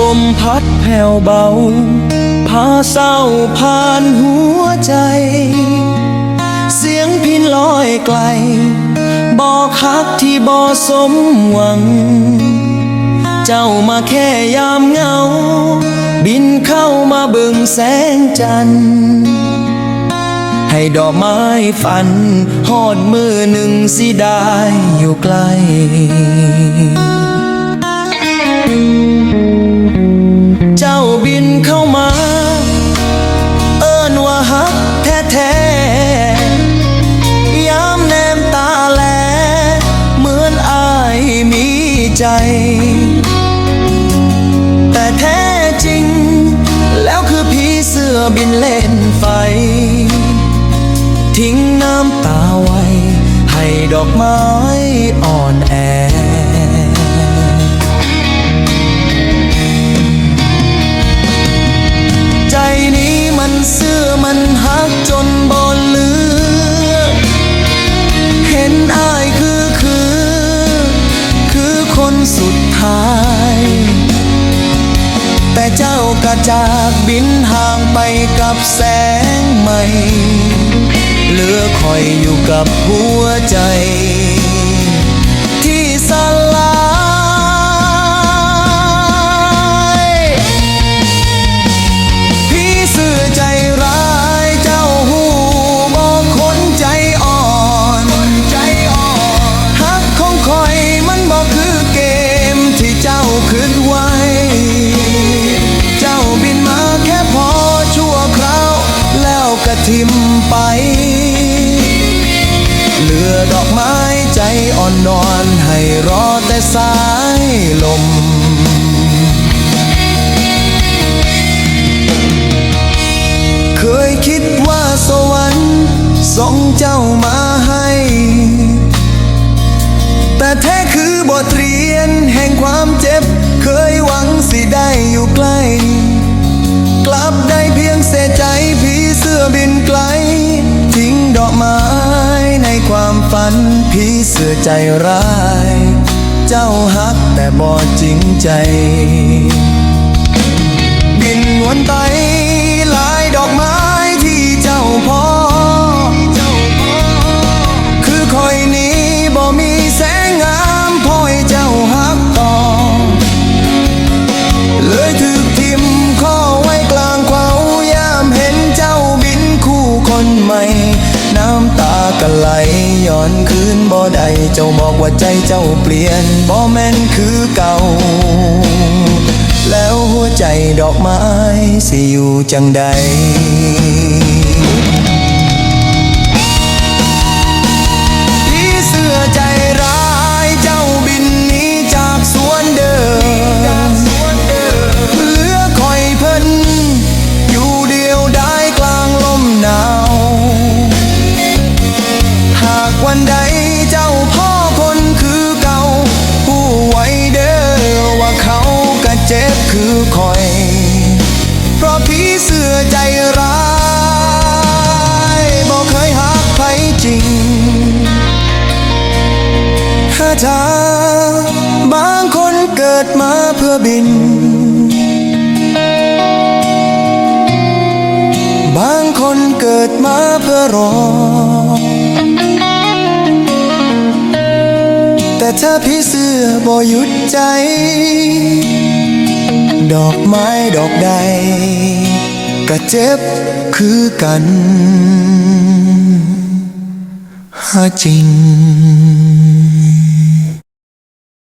ลมพัดแผ่วเบา พาเศร้าผ่านหัวใจ เสียงพินลอยไกล บอกฮักที่บ่สมหวัง เจ้ามาแค่ยามเงา บินเข้ามาเบิ่งแสงจันทร์ให้ดอกไม้ฝันหอดมือหนึ่งสิได้อยู่ใกล้ บินเข้ามา เอิ้นว่าฮักแท้ๆยามแนมตาแล เหมือนอายมีใจ แต่แท้จริง แล้วคือผีเสื้อบินเล่นไฟ ทิ้งน้ำตาไว้ ให้ดอกไม้อ่อนแอ จนบนเหลือ เห็นอายคือคือ คือคนสุดท้าย แต่เจ้ากระจากบินห่างไปกับแสงใหม่ เหลือคอยอยู่กับหัวใจ ทิมไป เหลือดอกไม้ใจอ่อนนอนให้รอแต่สายลมเคยคิดว่าสวรรค์ส่งเจ้ามาให้ แต่แท้คือบทเรียนแห่งความเจ็บ เคยหวังสิได้อยู่ใกล้ กลับได้เพียงเศษ เสือใจร้าย เจ้าฮักแต่บ่จริงใจ บินวนไปหลายดอกไม้ที่เจ้าพอ อนคืนบ่ได้เจ้าบอกว่าใจเจ้าเปลี่ยนบ่แม่นคือเก่า แล้วหัวใจดอกไม้สิอยู่จังใด ถ้าเธอบางคนเกิดมาเพื่อบิน บางคนเกิดมาเพื่อรอ แต่ถ้าพี่เสื้อบ่หยุดใจ ดอกไม้ดอกใดก็เจ็บคือกันหาจริง